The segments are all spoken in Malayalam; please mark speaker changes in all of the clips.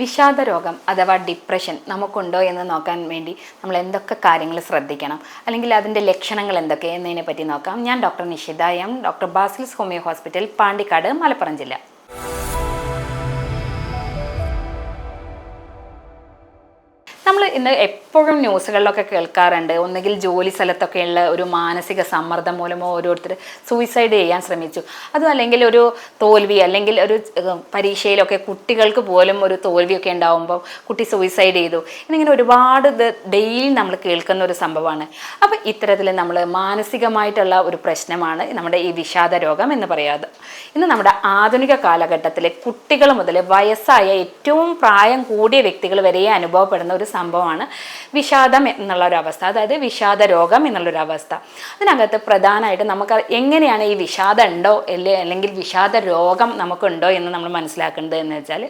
Speaker 1: വിഷാദ രോഗം അഥവാ ഡിപ്രഷൻ നമുക്കുണ്ടോ എന്ന് നോക്കാൻ വേണ്ടി നമ്മൾ എന്തൊക്കെ കാര്യങ്ങൾ ശ്രദ്ധിക്കണം? അല്ലെങ്കിൽ അതിന്റെ ലക്ഷണങ്ങൾ എന്തൊക്കെ എന്നതിനെ പറ്റി നോക്കാം. ഞാൻ doctor Nishitha M doctor Basil's homeo hospital Pandikkad Malappuram ജില്ല. ഇന്ന് എപ്പോഴും ന്യൂസുകളിലൊക്കെ കേൾക്കാറുണ്ട്. ഒന്നുകിൽ ജോലി സ്ഥലത്തൊക്കെയുള്ള ഒരു മാനസിക സമ്മർദ്ദം മൂലമോ ഓരോരുത്തർ സൂയിസൈഡ് ചെയ്യാൻ ശ്രമിച്ചു. അതും അല്ലെങ്കിൽ ഒരു തോൽവി അല്ലെങ്കിൽ ഒരു പരീക്ഷയിലൊക്കെ കുട്ടികൾക്ക് പോലും ഒരു തോൽവിയൊക്കെ ഉണ്ടാവുമ്പോൾ കുട്ടി സൂയിസൈഡ് ചെയ്തു. എന്നിങ്ങനെ ഒരുപാട് ഇത് ഡെയിലി നമ്മൾ കേൾക്കുന്ന ഒരു സംഭവമാണ്. അപ്പോൾ ഇത്തരത്തിൽ നമ്മൾ മാനസികമായിട്ടുള്ള ഒരു പ്രശ്നമാണ് നമ്മുടെ ഈ വിഷാദ രോഗം എന്ന് പറയാതെ ഇന്ന് നമ്മുടെ ആധുനിക കാലഘട്ടത്തിലെ കുട്ടികൾ മുതൽ വയസ്സായ ഏറ്റവും പ്രായം കൂടിയ വ്യക്തികൾ വരെ അനുഭവപ്പെടുന്ന ഒരു സംഭവമാണ്. വിഷാദം എന്നുള്ള ഒരു അവസ്ഥ അതായത് വിഷാദ രോഗം എന്നുള്ളൊരു അവസ്ഥ അതിനകത്ത് പ്രധാനമായിട്ട് നമുക്ക് എങ്ങനെയാണ് ഈ വിഷാദം ഉണ്ടോ അല്ലേ അല്ലെങ്കിൽ വിഷാദ രോഗം നമുക്കുണ്ടോ എന്ന് നമ്മൾ മനസ്സിലാക്കേണ്ടത് എന്ന് വെച്ചാൽ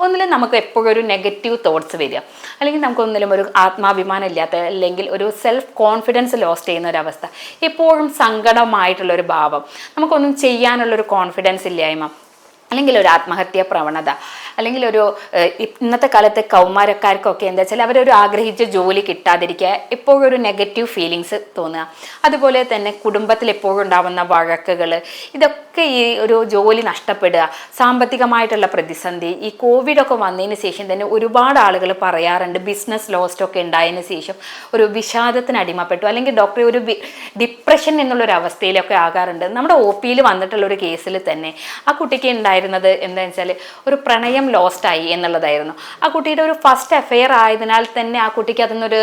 Speaker 1: ഒന്നിലും നമുക്ക് എപ്പോഴും ഒരു നെഗറ്റീവ് തോട്ട്സ് വരിക. അല്ലെങ്കിൽ നമുക്ക് ഒന്നിലും ഒരു ആത്മാഭിമാനം ഇല്ലാത്ത അല്ലെങ്കിൽ ഒരു സെൽഫ് കോൺഫിഡൻസ് ലോസ് ചെയ്യുന്ന ഒരു അവസ്ഥ എപ്പോഴും സങ്കടമായിട്ടുള്ള ഒരു ഭാവം. നമുക്കൊന്നും ചെയ്യാനുള്ളൊരു കോൺഫിഡൻസ് ഇല്ലായ്മ. അല്ലെങ്കിൽ ഒരു ആത്മഹത്യാ പ്രവണത അല്ലെങ്കിൽ ഒരു ഇന്നത്തെ കാലത്തെ കൗമാരക്കാർക്കൊക്കെ എന്താ വെച്ചാൽ അവരൊരു ആഗ്രഹിച്ച ജോലി കിട്ടാതിരിക്കുക എപ്പോഴും ഒരു നെഗറ്റീവ് ഫീലിങ്സ് തോന്നുക. അതുപോലെ തന്നെ കുടുംബത്തിൽ എപ്പോഴും ഉണ്ടാവുന്ന വഴക്കുകൾ ഇതൊക്കെ ഈ ഒരു ജോലി നഷ്ടപ്പെടുക സാമ്പത്തികമായിട്ടുള്ള പ്രതിസന്ധി ഈ കോവിഡൊക്കെ വന്നതിന് ശേഷം തന്നെ ഒരുപാട് ആളുകൾ പറയാറുണ്ട് ബിസിനസ് ലോസ്റ്റൊക്കെ ഉണ്ടായതിന് ശേഷം ഒരു വിഷാദത്തിന് അടിമപ്പെട്ടു അല്ലെങ്കിൽ ഡോക്ടറെ ഒരു ഡിപ്രഷൻ എന്നുള്ളൊരു അവസ്ഥയിലൊക്കെ ആകാറുണ്ട്. നമ്മുടെ ഒ പിയിൽ വന്നിട്ടുള്ള ഒരു കേസിൽ തന്നെ ആ കുട്ടിക്ക് ഉണ്ടായിരുന്നത് എന്താ വെച്ചാൽ ഒരു പ്രണയം ലോസ്റ്റായി എന്നുള്ളതായിരുന്നു. ആ കുട്ടിയുടെ ഒരു ഫസ്റ്റ് അഫെയർ ആയതിനാൽ തന്നെ ആ കുട്ടിക്ക് അതിനൊരു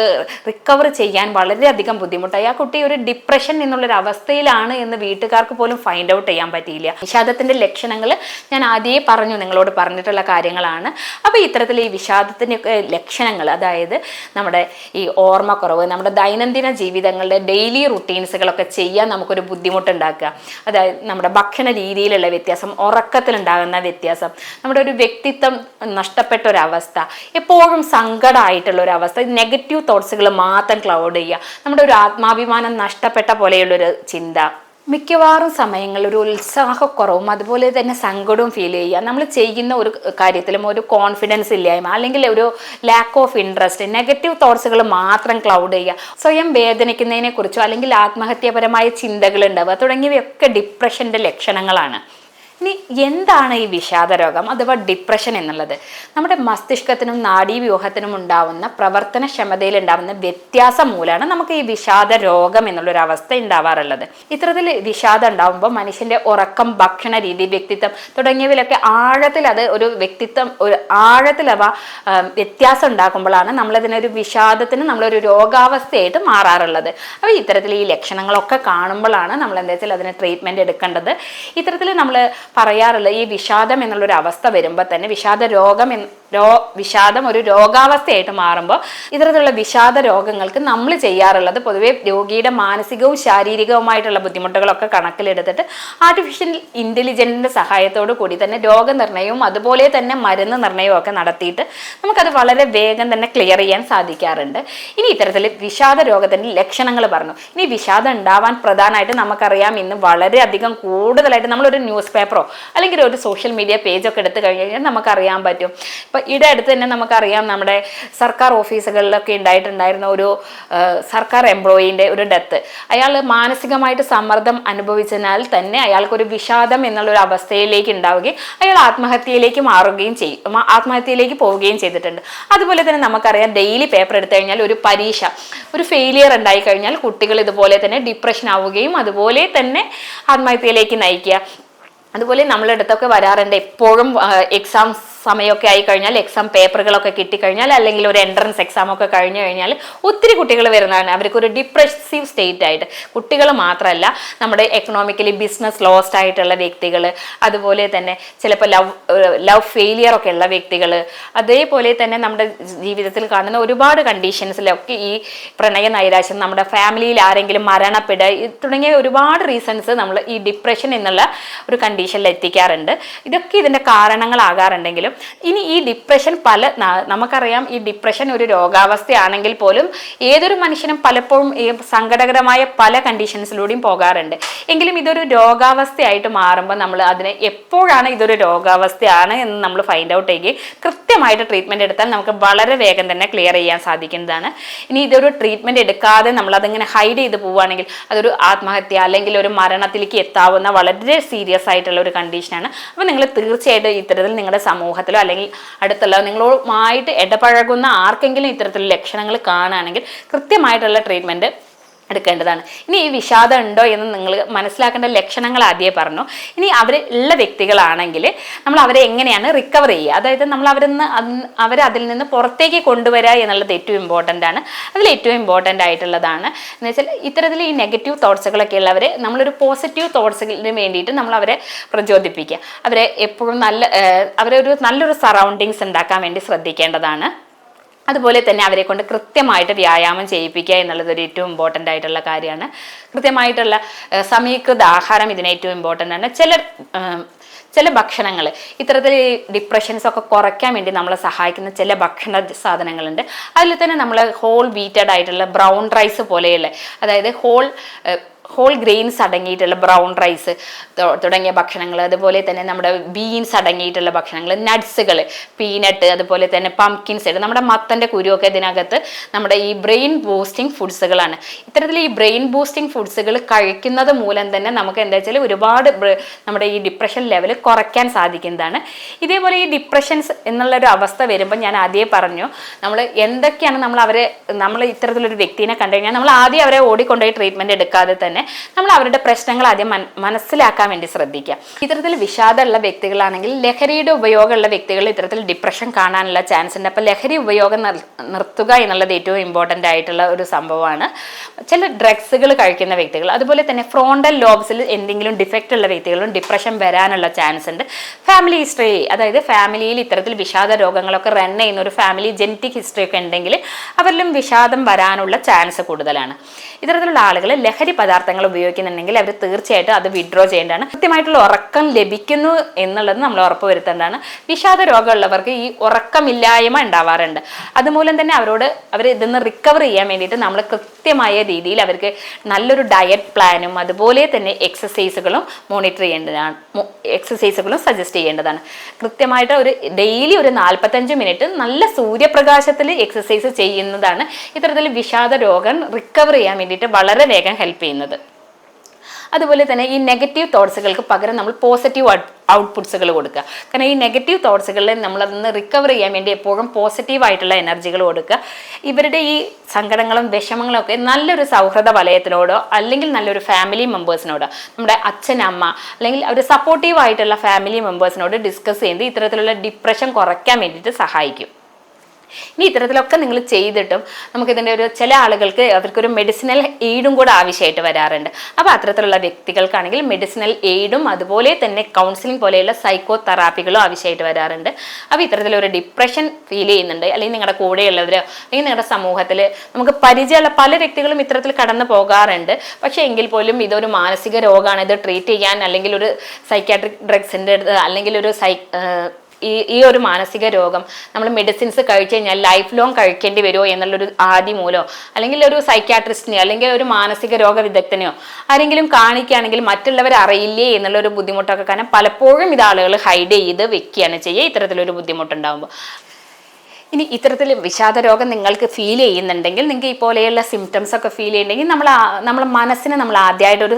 Speaker 1: റിക്കവർ ചെയ്യാൻ വളരെയധികം ബുദ്ധിമുട്ടായി. ആ കുട്ടി ഒരു ഡിപ്രഷൻ എന്നുള്ളൊരു അവസ്ഥയിലാണ് എന്ന് വീട്ടുകാർക്ക് പോലും ഫൈൻഡ് ഔട്ട് ചെയ്യാൻ പറ്റിയില്ല. വിഷാദത്തിന്റെ ലക്ഷണങ്ങൾ ഞാൻ ആദ്യമേ പറഞ്ഞു നിങ്ങളോട് പറഞ്ഞിട്ടുള്ള കാര്യങ്ങളാണ്. അപ്പോൾ ഇത്തരത്തിൽ ഈ വിഷാദത്തിന്റെ ലക്ഷണങ്ങൾ അതായത് നമ്മുടെ ഈ ഓർമ്മക്കുറവ് നമ്മുടെ ദൈനംദിന ജീവിതങ്ങളുടെ ഡെയിലി റുട്ടീൻസുകളൊക്കെ ചെയ്യാൻ നമുക്കൊരു ബുദ്ധിമുട്ടുണ്ടാക്കുക. അതായത് നമ്മുടെ ഭക്ഷണ രീതിയിലുള്ള വ്യത്യാസം ഉറക്കത്തിലുണ്ടാകുന്ന വ്യത്യാസം. നമ്മുടെ ഒരു വ്യക്തിത്വം നഷ്ടപ്പെട്ട ഒരു അവസ്ഥ എപ്പോഴും സങ്കടമായിട്ടുള്ള ഒരു അവസ്ഥ നെഗറ്റീവ് തോട്ട്സുകൾ മാത്രം ക്ലൗഡ് ചെയ്യുക. നമ്മുടെ ഒരു ആത്മാഭിമാനം നഷ്ടപ്പെട്ട പോലെയുള്ളൊരു ചിന്ത. മിക്കവാറും സമയങ്ങളിൽ ഒരു ഉത്സാഹക്കുറവും അതുപോലെ തന്നെ സങ്കടവും ഫീൽ ചെയ്യുക. നമ്മൾ ചെയ്യുന്ന ഒരു കാര്യത്തിലും ഒരു കോൺഫിഡൻസ് ഇല്ലായ്മ അല്ലെങ്കിൽ ഒരു ലാക്ക് ഓഫ് ഇൻട്രസ്റ്റ് നെഗറ്റീവ് തോട്ട്സുകൾ മാത്രം ക്ലൗഡ് ചെയ്യുക. സ്വയം വേദനിക്കുന്നതിനെക്കുറിച്ചോ അല്ലെങ്കിൽ ആത്മഹത്യാപരമായ ചിന്തകൾ ഉണ്ടാവുക തുടങ്ങിയവയൊക്കെ ഡിപ്രഷന്റെ ലക്ഷണങ്ങളാണ്. ഇനി എന്താണ് ഈ വിഷാദ രോഗം അഥവാ ഡിപ്രഷൻ എന്നുള്ളത്? നമ്മുടെ മസ്തിഷ്കത്തിനും നാഡീവ്യൂഹത്തിനും ഉണ്ടാവുന്ന പ്രവർത്തനക്ഷമതയിൽ ഉണ്ടാവുന്ന വ്യത്യാസം മൂലമാണ് നമുക്ക് ഈ വിഷാദ രോഗം എന്നുള്ളൊരു അവസ്ഥ ഉണ്ടാവാറുള്ളത്. ഇത്തരത്തിൽ വിഷാദം ഉണ്ടാവുമ്പോൾ മനുഷ്യന്റെ ഉറക്കം ഭക്ഷണ രീതി വ്യക്തിത്വം തുടങ്ങിയവയിലൊക്കെ ആഴത്തിൽ അത് ഒരു വ്യക്തിത്വം ഒരു ആഴത്തിൽ അവ വ്യത്യാസം ഉണ്ടാക്കുമ്പോഴാണ് നമ്മളതിനൊരു വിഷാദത്തിന് നമ്മളൊരു രോഗാവസ്ഥയായിട്ട് മാറാറുള്ളത്. അപ്പോൾ ഇത്തരത്തിൽ ഈ ലക്ഷണങ്ങളൊക്കെ കാണുമ്പോഴാണ് നമ്മൾ എന്താ വെച്ചാൽ അതിന് ട്രീറ്റ്മെന്റ് എടുക്കേണ്ടത്. ഇത്തരത്തിൽ നമ്മൾ പറയാറുള്ള ഈ വിഷാദം എന്നുള്ളൊരു അവസ്ഥ വരുമ്പോൾ തന്നെ വിഷാദ രോഗം രോ വിഷാദം ഒരു രോഗാവസ്ഥയായിട്ട് മാറുമ്പോൾ ഇത്തരത്തിലുള്ള വിഷാദ രോഗങ്ങൾക്ക് നമ്മൾ ചെയ്യാറുള്ളത് പൊതുവേ രോഗിയുടെ മാനസികവും ശാരീരികവുമായിട്ടുള്ള ബുദ്ധിമുട്ടുകളൊക്കെ കണക്കിലെടുത്തിട്ട് ആർട്ടിഫിഷ്യൽ ഇന്റലിജന്റിന്റെ സഹായത്തോടു കൂടി തന്നെ രോഗനിർണയവും അതുപോലെ തന്നെ മരുന്ന് നിർണയവും ഒക്കെ നടത്തിയിട്ട് നമുക്കത് വളരെ വേഗം തന്നെ ക്ലിയർ ചെയ്യാൻ സാധിക്കാറുണ്ട്. ഇനി ഇത്തരത്തിൽ വിഷാദ രോഗത്തിന്റെ ലക്ഷണങ്ങൾ പറഞ്ഞു. ഇനി വിഷാദം ഉണ്ടാവാൻ പ്രധാനമായിട്ട് നമുക്കറിയാം ഇന്ന് വളരെയധികം കൂടുതലായിട്ട് നമ്മളൊരു ന്യൂസ് പേപ്പറോ അല്ലെങ്കിൽ ഒരു സോഷ്യൽ മീഡിയ പേജൊക്കെ എടുത്തു കഴിഞ്ഞാൽ നമുക്കറിയാൻ പറ്റും. ഇപ്പം ഇവിടെ അടുത്ത് തന്നെ നമുക്കറിയാം നമ്മുടെ സർക്കാർ ഓഫീസുകളിലൊക്കെ ഉണ്ടായിട്ടുണ്ടായിരുന്ന ഒരു സർക്കാർ എംപ്ലോയീന്റെ ഒരു ഡെത്ത്. അയാൾ മാനസികമായിട്ട് സമ്മർദ്ദം അനുഭവിച്ചതിനാൽ തന്നെ അയാൾക്കൊരു വിഷാദം എന്നുള്ളൊരു അവസ്ഥയിലേക്ക് ഉണ്ടാവുകയും അയാൾ ആത്മഹത്യയിലേക്ക് മാറുകയും ചെയ്യും ആത്മഹത്യയിലേക്ക് പോവുകയും ചെയ്തിട്ടുണ്ട്. അതുപോലെ തന്നെ നമുക്കറിയാം ഡെയിലി പേപ്പർ എടുത്തു കഴിഞ്ഞാൽ ഒരു പരീക്ഷ ഒരു ഫെയിലിയർ ഉണ്ടായി കഴിഞ്ഞാൽ കുട്ടികൾ ഇതുപോലെ തന്നെ ഡിപ്രഷൻ ആവുകയും അതുപോലെ തന്നെ ആത്മഹത്യയിലേക്ക് നയിക്കുക. അതുപോലെ നമ്മളെടുത്തൊക്കെ വരാറുണ്ട് എപ്പോഴും എക്സാം സമയമൊക്കെ ആയി കഴിഞ്ഞാൽ എക്സാം പേപ്പറുകളൊക്കെ കിട്ടിക്കഴിഞ്ഞാൽ അല്ലെങ്കിൽ ഒരു എൻട്രൻസ് എക്സാം ഒക്കെ കഴിഞ്ഞു കഴിഞ്ഞാൽ ഒത്തിരി കുട്ടികൾ വരുന്നതാണ്. അവർക്ക് ഒരു ഡിപ്രസീവ് സ്റ്റേറ്റ് ആയിട്ട്. കുട്ടികൾ മാത്രമല്ല നമ്മുടെ എക്കണോമിക്കലി ബിസിനസ് ലോസ്റ്റ് ആയിട്ടുള്ള വ്യക്തികൾ അതുപോലെ തന്നെ ചിലപ്പോൾ ലവ് ലവ് ഫെയിലിയർ ഒക്കെ ഉള്ള വ്യക്തികൾ അതേപോലെ തന്നെ നമ്മുടെ ജീവിതത്തിൽ കാണുന്ന ഒരുപാട് കണ്ടീഷൻസിലൊക്കെ ഈ പ്രണയ നൈരാശ്യം നമ്മുടെ ഫാമിലിയിൽ ആരെങ്കിലും മരണപ്പെടുക തുടങ്ങിയ ഒരുപാട് റീസൺസ് നമ്മൾ ഈ ഡിപ്രഷൻ എന്നുള്ള ഒരു കണ്ടീഷനിൽ എത്തിക്കാറുണ്ട്. ഇതൊക്കെ ഇതിന്റെ കാരണങ്ങളാകാറുണ്ടെങ്കിലും ഇനി ഈ ഡിപ്രഷൻ പല നമുക്കറിയാം ഈ ഡിപ്രഷൻ ഒരു രോഗാവസ്ഥയാണെങ്കിൽ പോലും ഏതൊരു മനുഷ്യനും പലപ്പോഴും ഈ സങ്കടകരമായ പല കണ്ടീഷൻസിലൂടെയും പോകാറുണ്ട്. എങ്കിലും ഇതൊരു രോഗാവസ്ഥയായിട്ട് മാറുമ്പോൾ നമ്മൾ അതിനെ എപ്പോഴാണ് ഇതൊരു രോഗാവസ്ഥയാണ് എന്ന് നമ്മൾ ഫൈൻഡ് ഔട്ട് ചെയ്യുകയും കൃത്യമായിട്ട് ട്രീറ്റ്മെന്റ് എടുത്താൽ നമുക്ക് വളരെ വേഗം തന്നെ ക്ലിയർ ചെയ്യാൻ സാധിക്കുന്നതാണ്. ഇനി ഇതൊരു ട്രീറ്റ്മെന്റ് എടുക്കാതെ നമ്മൾ അതിങ്ങനെ ഹൈഡ് ചെയ്ത് പോവുകയാണെങ്കിൽ അതൊരു ആത്മഹത്യ അല്ലെങ്കിൽ ഒരു മരണത്തിലേക്ക് എത്താവുന്ന വളരെ സീരിയസ് ആയിട്ടുള്ള ഒരു കണ്ടീഷനാണ് അപ്പോൾ നിങ്ങൾ തീർച്ചയായിട്ടും ഇത്തരത്തിൽ നിങ്ങളുടെ സമൂഹത്തിലോ അല്ലെങ്കിൽ അടുത്തുള്ള നിങ്ങളുമായിട്ട് ഇടപഴകുന്ന ആർക്കെങ്കിലും ഇത്തരത്തിലുള്ള ലക്ഷണങ്ങൾ കാണുകയാണെങ്കിൽ കൃത്യമായിട്ടുള്ള ട്രീറ്റ്മെന്റ് എടുക്കേണ്ടതാണ്. ഇനി ഈ വിഷാദം ഉണ്ടോ എന്ന് നിങ്ങൾ മനസ്സിലാക്കേണ്ട ലക്ഷണങ്ങൾ ആദ്യമേ പറഞ്ഞു. ഇനി അവർ ഉള്ള വ്യക്തികളാണെങ്കിൽ നമ്മൾ അവരെ എങ്ങനെയാണ് റിക്കവർ ചെയ്യുക? അതായത് നമ്മൾ അവരിൽ നിന്ന് അവരെ അതിൽ നിന്ന് പുറത്തേക്ക് കൊണ്ടുവരിക എന്നുള്ളത് ഏറ്റവും ഇമ്പോർട്ടന്റ് ആണ്. അതിൽ ഏറ്റവും ഇമ്പോർട്ടന്റ് ആയിട്ടുള്ളതാണ്. എന്ന് വെച്ചാൽ ഇത്തരത്തിൽ ഈ നെഗറ്റീവ് തോട്ട്സുകളൊക്കെ ഉള്ളവരെ നമ്മളൊരു പോസിറ്റീവ് തോട്ട്സിന് വേണ്ടിയിട്ട് നമ്മൾ അവരെ പ്രചോദിപ്പിക്കുക. അവരെ എപ്പോഴും നല്ല അവരെ ഒരു നല്ലൊരു സറൗണ്ടിങ്സ് ഉണ്ടാക്കാൻ വേണ്ടി ശ്രദ്ധിക്കേണ്ടതാണ്. അതുപോലെ തന്നെ അവരെ കൊണ്ട് കൃത്യമായിട്ട് വ്യായാമം ചെയ്യിപ്പിക്കുക എന്നുള്ളത് ഒരു ഏറ്റവും ഇമ്പോർട്ടന്റ് ആയിട്ടുള്ള കാര്യമാണ്. കൃത്യമായിട്ടുള്ള സമീകൃത ആഹാരം ഇതിന് ഏറ്റവും ഇമ്പോർട്ടന്റ് ആണ്. ചില ചില ഭക്ഷണങ്ങൾ ഇത്തരത്തിൽ ഡിപ്രഷൻസ് ഒക്കെ കുറയ്ക്കാൻ വേണ്ടി നമ്മളെ സഹായിക്കുന്ന ചില ഭക്ഷണ സാധനങ്ങളുണ്ട്. അതിൽ തന്നെ നമ്മൾ ഹോൾ വീറ്റഡ് ആയിട്ടുള്ള ബ്രൗൺ റൈസ് പോലെയുള്ള അതായത് ഹോൾ ഹോൾ ഗ്രെയിൻസ് അടങ്ങിയിട്ടുള്ള ബ്രൗൺ റൈസ് തുടങ്ങിയ ഭക്ഷണങ്ങൾ അതുപോലെ തന്നെ നമ്മുടെ ബീൻസ് അടങ്ങിയിട്ടുള്ള ഭക്ഷണങ്ങൾ നട്ട്സുകൾ പീനട്ട് അതുപോലെ തന്നെ പംകിൻ സൈഡ് നമ്മുടെ മത്തന്റെ കുരുവൊക്കെ ഇതിനകത്ത് നമ്മുടെ ഈ ബ്രെയിൻ ബൂസ്റ്റിംഗ് ഫുഡ്സുകളാണ് ഇത്തരത്തിൽ ഈ ബ്രെയിൻ ബൂസ്റ്റിംഗ് ഫുഡ്സുകൾ കഴിക്കുന്നത് മൂലം തന്നെ നമുക്ക് എന്താ വെച്ചാൽ ഒരുപാട് നമ്മുടെ ഈ ഡിപ്രഷൻ ലെവൽ കുറയ്ക്കാൻ സാധിക്കുന്നതാണ്. ഇതേപോലെ ഈ ഡിപ്രഷൻസ് എന്നുള്ളൊരു അവസ്ഥ വരുമ്പോൾ ഞാൻ ആദ്യമേ പറഞ്ഞു നമ്മൾ എന്തൊക്കെയാണ് നമ്മൾ അവരെ നമ്മൾ ഇത്തരത്തിലൊരു വ്യക്തിനെ കണ്ടു കഴിഞ്ഞാൽ നമ്മൾ ആദ്യം അവരെ ഓടിക്കൊണ്ടുപോയി ട്രീറ്റ്മെന്റ് എടുക്കാതെ തന്നെ നമ്മൾ അവരുടെ പ്രശ്നങ്ങൾ ആദ്യം മനസ്സിലാക്കാൻ വേണ്ടി ശ്രദ്ധിക്കുക. ഇത്തരത്തിൽ വിഷാദമുള്ള വ്യക്തികളാണെങ്കിൽ ലഹരിയുടെ ഉപയോഗമുള്ള വ്യക്തികൾ ഇത്തരത്തിൽ ഡിപ്രഷൻ കാണാനുള്ള ചാൻസ് ഉണ്ട്. അപ്പോൾ ലഹരി ഉപയോഗം നിർ- നിർത്തുക എന്നുള്ളത് ഏറ്റവും ഇമ്പോർട്ടന്റ് ആയിട്ടുള്ള ഒരു സംഭവമാണ്. ചില ഡ്രഗ്സുകൾ കഴിക്കുന്ന വ്യക്തികൾ അതുപോലെ തന്നെ ഫ്രോണ്ടൽ ലോബ്സിൽ എന്തെങ്കിലും ഡിഫക്റ്റ് ഉള്ള വ്യക്തികളും ഡിപ്രഷൻ വരാനുള്ള ചാൻസ് ഉണ്ട്. ഫാമിലി ഹിസ്റ്ററി അതായത് ഫാമിലിയിൽ ഇത്തരത്തിൽ വിഷാദ രോഗങ്ങളൊക്കെ റൺ ചെയ്യുന്ന ഒരു ഫാമിലി ജെനറ്റിക് ഹിസ്റ്ററി ഒക്കെ ഉണ്ടെങ്കിൽ അവരിലും വിഷാദം വരാനുള്ള ചാൻസ് കൂടുതലാണ്. ഇത്തരത്തിലുള്ള ആളുകൾ ലഹരി പദാർത്ഥങ്ങൾ ഉപയോഗിക്കുന്നുണ്ടെങ്കിൽ അവർ തീർച്ചയായിട്ടും അത് വിഡ്രോ ചെയ്യേണ്ടതാണ്. കൃത്യമായിട്ടുള്ള ഉറക്കം ലഭിക്കുന്നു എന്നുള്ളത് നമ്മൾ ഉറപ്പ് വരുത്തേണ്ടതാണ്. വിഷാദ രോഗമുള്ളവർക്ക് ഈ ഉറക്കമില്ലായ്മ ഉണ്ടാവാറുണ്ട്. അതുമൂലം തന്നെ അവരോട് അവർ ഇതിൽ നിന്ന് റിക്കവർ ചെയ്യാൻ വേണ്ടിയിട്ട് നമ്മൾ കൃത്യമായ രീതിയിൽ അവർക്ക് നല്ലൊരു ഡയറ്റ് പ്ലാനും അതുപോലെ തന്നെ എക്സസൈസുകളും മോണിറ്റർ ചെയ്യേണ്ടതാണ്. എക്സസൈസുകളും സജസ്റ്റ് ചെയ്യേണ്ടതാണ്. കൃത്യമായിട്ട് ഒരു ഡെയിലി ഒരു നാൽപ്പത്തഞ്ച് മിനിറ്റ് നല്ല സൂര്യപ്രകാശത്തിൽ എക്സസൈസ് ചെയ്യുന്നതാണ് ഇത്തരത്തിൽ വിഷാദ രോഗം റിക്കവർ ചെയ്യാൻ വേണ്ടിയിട്ട് വളരെ വേഗം ഹെൽപ്പ് ചെയ്യുന്നത്. അതുപോലെ തന്നെ ഈ നെഗറ്റീവ് തോട്ട്സുകൾക്ക് പകരം നമ്മൾ പോസിറ്റീവ് ഔട്ട്പുട്ട്സുകൾ കൊടുക്കുക. കാരണം ഈ നെഗറ്റീവ് തോട്ട്സുകളിൽ നമ്മളതൊന്ന് റിക്കവർ ചെയ്യാൻ വേണ്ടി എപ്പോഴും പോസിറ്റീവ് ആയിട്ടുള്ള എനർജികൾ കൊടുക്കുക. ഇവരുടെ ഈ സങ്കടങ്ങളും വിഷമങ്ങളും ഒക്കെ നല്ലൊരു സൗഹൃദ വലയത്തിനോടോ അല്ലെങ്കിൽ നല്ലൊരു ഫാമിലി മെമ്പേഴ്സിനോടോ നമ്മുടെ അച്ഛൻ അമ്മ അല്ലെങ്കിൽ ഒരു സപ്പോർട്ടീവ് ആയിട്ടുള്ള ഫാമിലി മെമ്പേഴ്സിനോട് ഡിസ്കസ് ചെയ്ത് ഇത്തരത്തിലുള്ള ഡിപ്രഷൻ കുറയ്ക്കാൻ വേണ്ടിയിട്ട് സഹായിക്കും. ഇനി ഇത്തരത്തിലൊക്കെ നിങ്ങൾ ചെയ്തിട്ടും നമുക്കിതിന്റെ ഒരു ചില ആളുകൾക്ക് അവർക്കൊരു മെഡിസിനൽ എയ്ഡും കൂടെ ആവശ്യമായിട്ട് വരാറുണ്ട്. അപ്പോൾ അത്തരത്തിലുള്ള വ്യക്തികൾക്കാണെങ്കിൽ മെഡിസിനൽ എയ്ഡും അതുപോലെ തന്നെ കൗൺസിലിംഗ് പോലെയുള്ള സൈക്കോ തെറാപ്പികളും ആവശ്യമായിട്ട് വരാറുണ്ട്. അപ്പോൾ ഇത്തരത്തിലൊരു ഡിപ്രഷൻ ഫീൽ ചെയ്യുന്നുണ്ട്. അല്ലെങ്കിൽ നിങ്ങളുടെ കൂടെയുള്ളവരോ അല്ലെങ്കിൽ നിങ്ങളുടെ സമൂഹത്തിൽ നമുക്ക് പരിചയമുള്ള പല വ്യക്തികളും ഇത്തരത്തിൽ കടന്നു പോകാറുണ്ട്. പക്ഷേ എങ്കിൽ പോലും ഇതൊരു മാനസിക രോഗമാണ്. ഇത് ട്രീറ്റ് ചെയ്യാൻ അല്ലെങ്കിൽ ഒരു സൈക്കാട്രിക് ഡ്രഗ്സിന്റെ അല്ലെങ്കിൽ ഒരു സൈ ഈ ഈ ഒരു മാനസിക രോഗം നമ്മൾ മെഡിസിൻസ് കഴിച്ചു കഴിഞ്ഞാൽ ലൈഫ് ലോങ് കഴിക്കേണ്ടി വരുമോ എന്നുള്ളൊരു ആദ്യ മൂലോ അല്ലെങ്കിൽ ഒരു സൈക്യാട്രിസ്റ്റിനെയോ അല്ലെങ്കിൽ ഒരു മാനസിക രോഗ വിദഗ്ധനെയോ ആരെങ്കിലും കാണിക്കുകയാണെങ്കിൽ മറ്റുള്ളവർ അറിയില്ലേ എന്നുള്ളൊരു ബുദ്ധിമുട്ടൊക്കെ കാരണം പലപ്പോഴും ഇത് ആളുകൾ ഹൈഡ് ചെയ്ത് വെക്കുകയാണ് ചെയ്യുക. ഇത്തരത്തിലൊരു ബുദ്ധിമുട്ടുണ്ടാകുമ്പോൾ ഇനി ഇത്തരത്തിൽ വിഷാദ രോഗം നിങ്ങൾക്ക് ഫീൽ ചെയ്യുന്നുണ്ടെങ്കിൽ നിങ്ങൾക്ക് ഈ പോലെയുള്ള സിംറ്റംസ് ഒക്കെ ഫീൽ ചെയ്യുന്നുണ്ടെങ്കിൽ നമ്മൾ നമ്മളെ മനസ്സിനെ നമ്മൾ ആദ്യമായിട്ടൊരു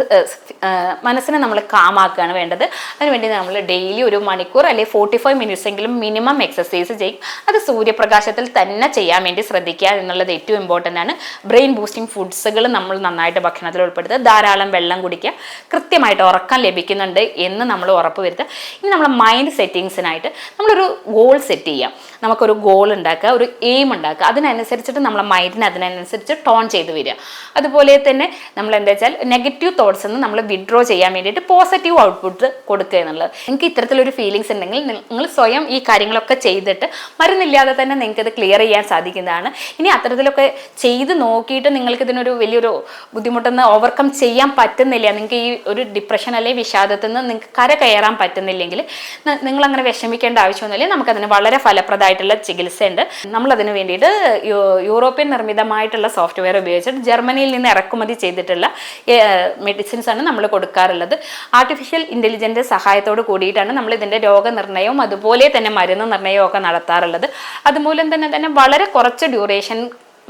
Speaker 1: മനസ്സിനെ നമ്മൾ കാമാക്കുകയാണ് വേണ്ടത്. അതിനുവേണ്ടി നമ്മൾ ഡെയിലി ഒരു മണിക്കൂർ അല്ലെങ്കിൽ ഫോർട്ടി ഫൈവ് മിനിറ്റ്സ് എങ്കിലും മിനിമം എക്സസൈസ് ചെയ്യും. അത് സൂര്യപ്രകാശത്തിൽ തന്നെ ചെയ്യാൻ വേണ്ടി ശ്രദ്ധിക്കുക എന്നുള്ളത് ഏറ്റവും ഇമ്പോർട്ടന്റ് ആണ്. ബ്രെയിൻ ബൂസ്റ്റിംഗ് ഫുഡ്സുകൾ നമ്മൾ നന്നായിട്ട് ഭക്ഷണത്തിൽ ഉൾപ്പെടുത്തുക. ധാരാളം വെള്ളം കുടിക്കുക. കൃത്യമായിട്ട് ഉറക്കം ലഭിക്കുന്നുണ്ട് എന്ന് നമ്മൾ ഉറപ്പ് വരുത്തുക. ഇനി നമ്മൾ മൈൻഡ് സെറ്റിങ്സിനായിട്ട് നമ്മളൊരു ഗോൾ സെറ്റ് ചെയ്യാം. നമുക്കൊരു ഗോൾ ഉണ്ടാവും ഉണ്ടാക്കുക ഒരു എയിം ഉണ്ടാക്കുക. അതിനനുസരിച്ചിട്ട് നമ്മളെ മൈൻഡിന് അതിനനുസരിച്ച് ടോൺ ചെയ്ത് വരിക. അതുപോലെ തന്നെ നമ്മൾ എന്താ വെച്ചാൽ നെഗറ്റീവ് തോട്ട്സ് നിന്ന് നമ്മൾ വിഡ്രോ ചെയ്യാൻ വേണ്ടിയിട്ട് പോസിറ്റീവ് ഔട്ട്പുട്ട് കൊടുക്കുക എന്നുള്ളത്. നിങ്ങൾക്ക് ഇത്തരത്തിലൊരു ഫീലിങ്സ് ഉണ്ടെങ്കിൽ നിങ്ങൾ സ്വയം ഈ കാര്യങ്ങളൊക്കെ ചെയ്തിട്ട് മരുന്നില്ലാതെ തന്നെ നിങ്ങൾക്ക് ഇത് ക്ലിയർ ചെയ്യാൻ സാധിക്കുന്നതാണ്. ഇനി അത്തരത്തിലൊക്കെ ചെയ്ത് നോക്കിയിട്ട് നിങ്ങൾക്ക് ഇതിനൊരു വലിയൊരു ബുദ്ധിമുട്ടൊന്ന് ഓവർകം ചെയ്യാൻ പറ്റുന്നില്ല നിങ്ങൾക്ക് ഈ ഒരു ഡിപ്രഷൻ അല്ലെങ്കിൽ വിഷാദത്തിൽ നിന്ന് നിങ്ങൾക്ക് കര കയറാൻ പറ്റുന്നില്ലെങ്കിൽ നിങ്ങളങ്ങനെ വിഷമിക്കേണ്ട ആവശ്യമൊന്നുമില്ല. നമുക്കതിന് വളരെ ഫലപ്രദമായിട്ടുള്ള ചികിത്സയുണ്ട് നമ്മളതിന് വേണ്ടിയിട്ട് യൂറോപ്യൻ നിർമ്മിതമായിട്ടുള്ള സോഫ്റ്റ്വെയർ ഉപയോഗിച്ചിട്ട് ജർമ്മനിയിൽ നിന്ന് ഇറക്കുമതി ചെയ്തിട്ടുള്ള മെഡിസിൻസ് ആണ് നമ്മൾ കൊടുക്കാറുള്ളത്. ആർട്ടിഫിഷ്യൽ ഇന്റലിജന്റ് സഹായത്തോട് കൂടിയിട്ടാണ് നമ്മൾ ഇതിന്റെ രോഗനിർണയവും അതുപോലെ തന്നെ മരുന്ന് നിർണയവും ഒക്കെ നടത്താറുള്ളത്. അതുമൂലം തന്നെ തന്നെ വളരെ കുറച്ച് ഡ്യൂറേഷൻ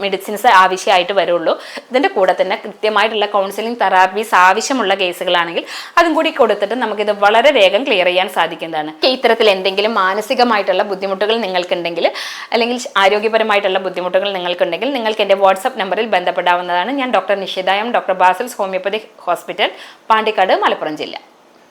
Speaker 1: മെഡിസിൻസ് ആവശ്യമായിട്ട് വരുള്ളൂ. ഇതിന്റെ കൂടെ തന്നെ കൃത്യമായിട്ടുള്ള കൗൺസിലിംഗ് തെറാപ്പീസ് ആവശ്യമുള്ള കേസുകളാണെങ്കിൽ അതും കൂടി കൊടുത്തിട്ട് നമുക്കിത് വളരെ വേഗം ക്ലിയർ ചെയ്യാൻ സാധിക്കുന്നതാണ്. ഇത്തരത്തിൽ എന്തെങ്കിലും മാനസികമായിട്ടുള്ള ബുദ്ധിമുട്ടുകൾ നിങ്ങൾക്കുണ്ടെങ്കിൽ അല്ലെങ്കിൽ ആരോഗ്യപരമായിട്ടുള്ള ബുദ്ധിമുട്ടുകൾ നിങ്ങൾക്കുണ്ടെങ്കിൽ നിങ്ങൾക്ക് എന്റെ വാട്സപ്പ് നമ്പറിൽ ബന്ധപ്പെടാവുന്നതാണ്. ഞാൻ doctor നിഷിതായം doctor Basil's homoeopathy hospital Pandikkad Malappuram ജില്ല.